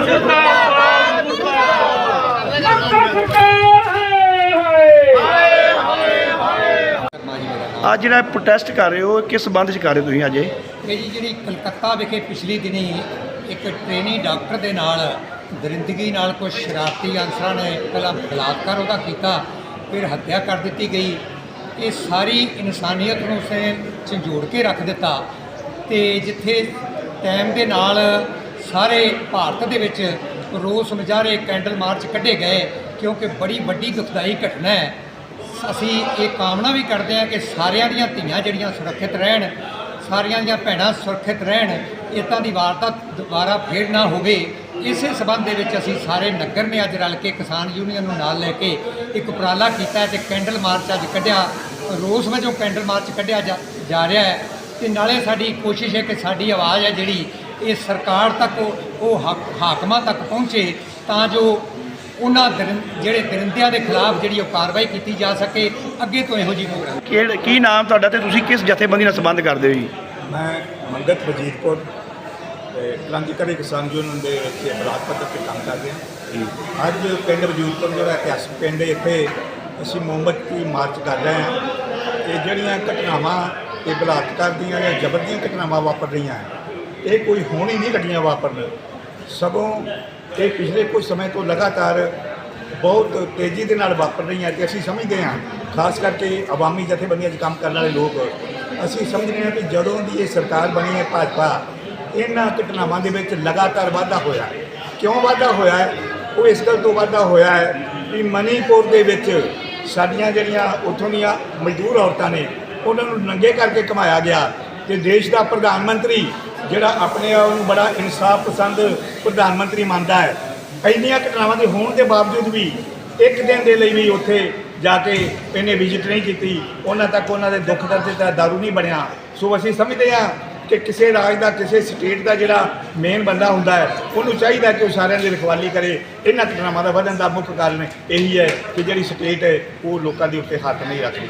ਮੁਰਦਾਬਾਦ ਅੱਜ ਜਿਹੜਾ ਪ੍ਰੋਟੈਸਟ ਕਰ ਰਹੇ ਹੋ ਇਹ ਕਿਸ ਸੰਬੰਧ 'ਚ ਕਰ ਰਹੇ ਹੋ ਤੁਸੀਂ ਅਜੇ ਇਹ? ਜੀ ਜਿਹੜੀ ਕਲਕੱਤਾ ਵਿਖੇ ਪਿਛਲੀ ਦਿਨੀ ਇੱਕ ਟ੍ਰੇਨੀ ਡਾਕਟਰ ਦੇ ਨਾਲ ਦਰਿੰਦਗੀ ਨਾਲ ਕੁਝ ਸ਼ਰਾਰਤੀ ਅਨਸਰਾਂ ਨੇ ਪਹਿਲਾਂ ਬਲਾਤਕਾਰ ਉਹਦਾ ਕੀਤਾ, ਫਿਰ ਹੱਤਿਆ ਕਰ ਦਿੱਤੀ ਗਈ ਇਹ ਸਾਰੀ ਇਨਸਾਨੀਅਤ ਨੂੰ ਉਸਨੇ ਝੰਜੋੜ ਕੇ ਰੱਖ ਦਿੱਤਾ ਤੇ ਜਿੱਥੇ ਟਾਈਮ ਦੇ ਨਾਲ ਸਾਰੇ ਭਾਰਤ ਦੇ ਵਿੱਚ ਰੋਸ ਮੁਜ਼ਾਹਰੇ ਕੈਂਡਲ ਮਾਰਚ ਕੱਢੇ ਗਏ, ਕਿਉਂਕਿ ਬੜੀ ਵੱਡੀ ਦੁਖਦਾਈ ਘਟਨਾ ਹੈ। ਅਸੀਂ ਇਹ ਕਾਮਨਾ ਵੀ ਕਰਦੇ ਹਾਂ ਕਿ ਸਾਰਿਆਂ ਦੀਆਂ ਧੀਆਂ ਜਿਹੜੀਆਂ ਸੁਰੱਖਿਅਤ ਰਹਿਣ, ਸਾਰਿਆਂ ਦੀਆਂ ਭੈਣਾਂ ਸੁਰੱਖਿਅਤ ਰਹਿਣ, ਇਦਾਂ ਦੀ ਵਾਰਦਾਤ ਦੁਬਾਰਾ ਫੇਰ ਨਾ ਹੋਵੇ। ਇਸੇ ਸਬੰਧ ਦੇ ਵਿੱਚ ਅਸੀਂ ਸਾਰੇ ਨਗਰ ਨੇ ਅੱਜ ਰਲ ਕੇ ਕਿਸਾਨ ਯੂਨੀਅਨ ਨੂੰ ਨਾਲ ਲੈ ਕੇ ਇੱਕ ਉਪਰਾਲਾ ਕੀਤਾ ਹੈ ਤੇ ਕੈਂਡਲ ਮਾਰਚ ਅੱਜ ਕੱਢਿਆ। ਰੋਸ ਵਜੋਂ ਕੈਂਡਲ ਮਾਰਚ ਕੱਢਿਆ ਜਾ ਜਾ ਰਿਹਾ ਹੈ। ਤੇ ਨਾਲੇ ਸਾਡੀ ਕੋਸ਼ਿਸ਼ ਹੈ ਕਿ ਸਾਡੀ ਆਵਾਜ਼ ਹੈ ਜਿਹੜੀ ਇਹ ਸਰਕਾਰ ਤੱਕ ਉਹ ਉਹ ਹਾਕ- ਹਾਕਮਾਂ ਤੱਕ ਪਹੁੰਚੇ ਤਾਂ ਜੋ ਉਹਨਾਂ ਦਰਿੰ- ਜਿਹੜੇ ਦਰਿੰਦਿਆਂ ਦੇ ਖਿਲਾਫ ਜਿਹੜੀ ਉਹ ਕਾਰਵਾਈ ਕੀਤੀ ਜਾ ਸਕੇ ਅੱਗੇ ਤੋਂ ਇਹੋ ਜਿਹੀ ਪ੍ਰੋਗਰਾਮ। ਕਿਹੜ ਕੀ ਨਾਮ ਤੁਹਾਡਾ ਤੇ ਤੁਸੀਂ ਕਿਸ ਜਥੇਬੰਦੀ ਨਾਲ ਸੰਬੰਧ ਕਰਦੇ ਹੋ ਜੀ? ਮੈਂ ਮੰਗਤ ਵਜੀਦਪੁਰ ਤੇ ਕ੍ਰਾਂਤੀਕਾਰੀ ਕਿਸਾਨ ਯੂਨੀਅਨ ਦੇ ਵਿੱਚ ਬਲਾਕ ਪੱਧਰ ਤੇ ਕੰਮ ਕਰ ਰਿਹਾ। ਅੱਜ ਪਿੰਡ ਵਜੂਦਪੁਰ ਜਿਹੜਾ ਇਤਿਹਾਸਕ ਪਿੰਡ ਹੈ, ਇੱਥੇ ਅਸੀਂ ਮੋਮਬੱਤੀ ਮਾਰਚ ਕਰ ਰਹੇ ਹਾਂ। ਤੇ ਜਿਹੜੀਆਂ ਘਟਨਾਵਾਂ ਇਹ ਬਲਾਤਕਾਰ ਦੀਆਂ ਜਾਂ ਜ਼ਬਰ ਦੀਆਂ ਘਟਨਾਵਾਂ ਵਾਪਰ ਰਹੀਆਂ ਹੈ, ਇਹ ਕੋਈ ਹੁਣ ਹੀ ਨਹੀਂ ਲੱਗੀਆਂ ਵਾਪਰਨ। ਸਗੋਂ ਇਹ ਪਿਛਲੇ ਕੁਝ ਸਮੇਂ ਤੋਂ ਲਗਾਤਾਰ ਬਹੁਤ ਤੇਜ਼ੀ ਦੇ ਨਾਲ ਵਾਪਰ ਰਹੀਆਂ ਤੇ ਅਸੀਂ ਸਮਝਦੇ ਹਾਂ, ਖਾਸ ਕਰਕੇ ਆਵਾਮੀ ਜਥੇਬੰਦੀਆਂ 'ਚ ਕੰਮ ਕਰਨ ਵਾਲੇ ਲੋਕ। ਅਸੀਂ ਸਮਝਦੇ ਹਾਂ ਕਿ ਜਦੋਂ ਦੀ ਇਹ ਸਰਕਾਰ ਬਣੀ ਹੈ ਭਾਜਪਾ, ਇਹਨਾਂ ਘਟਨਾਵਾਂ ਦੇ ਵਿੱਚ ਲਗਾਤਾਰ ਵਾਧਾ ਹੋਇਆ ਕਿਉਂ ਵਾਧਾ ਹੋਇਆ ਉਹ ਇਸ ਗੱਲ ਤੋਂ ਵਾਧਾ ਹੋਇਆ ਹੈ ਕਿ ਮਨੀਪੁਰ ਦੇ ਵਿੱਚ ਸਾਡੀਆਂ ਜਿਹੜੀਆਂ ਉੱਥੋਂ ਦੀਆਂ ਮਜ਼ਦੂਰ ਔਰਤਾਂ ਨੇ, ਉਹਨਾਂ ਨੂੰ ਨੰਗੇ ਕਰਕੇ ਕਮਾਇਆ ਗਿਆ ਤੇ ਦੇਸ਼ ਦਾ ਪ੍ਰਧਾਨ ਮੰਤਰੀ ਜਿਹੜਾ ਆਪਣੇ ਆਪ ਨੂੰ ਬੜਾ ਇਨਸਾਫ ਪਸੰਦ ਪ੍ਰਧਾਨ ਮੰਤਰੀ ਮੰਨਦਾ ਹੈ। ਇੰਨੀਆਂ ਘਟਨਾਵਾਂ ਦੇ ਹੋਣ ਦੇ ਬਾਵਜੂਦ ਵੀ ਇੱਕ ਦਿਨ ਦੇ ਲਈ ਵੀ ਉੱਥੇ ਜਾ ਕੇ ਇਹਨੇ ਵਿਜ਼ਿਟ ਨਹੀਂ ਕੀਤੀ। ਉਹਨਾਂ ਤੱਕ ਉਹਨਾਂ ਦੇ ਦੁੱਖ ਦਰਦ ਦਾ ਦਾਰੂ ਨਹੀਂ ਬਣਿਆ। ਸੋ ਅਸੀਂ ਸਮਝਦੇ ਹਾਂ ਕਿ ਕਿਸੇ ਰਾਜ ਦਾ, ਕਿਸੇ ਸਟੇਟ ਦਾ ਜਿਹੜਾ ਮੇਨ ਬੰਦਾ ਹੁੰਦਾ ਹੈ, ਉਹਨੂੰ ਚਾਹੀਦਾ ਕਿ ਉਹ ਸਾਰਿਆਂ ਦੀ ਰਖਵਾਲੀ ਕਰੇ। ਇਹਨਾਂ ਘਟਨਾਵਾਂ ਦਾ ਵਧਣ ਦਾ ਮੁੱਖ ਕਾਰਨ ਇਹੀ ਹੈ ਕਿ ਜਿਹੜੀ ਸਟੇਟ ਹੈ, ਉਹ ਲੋਕਾਂ ਦੇ ਉੱਤੇ ਹੱਥ ਨਹੀਂ ਰੱਖਦੀ।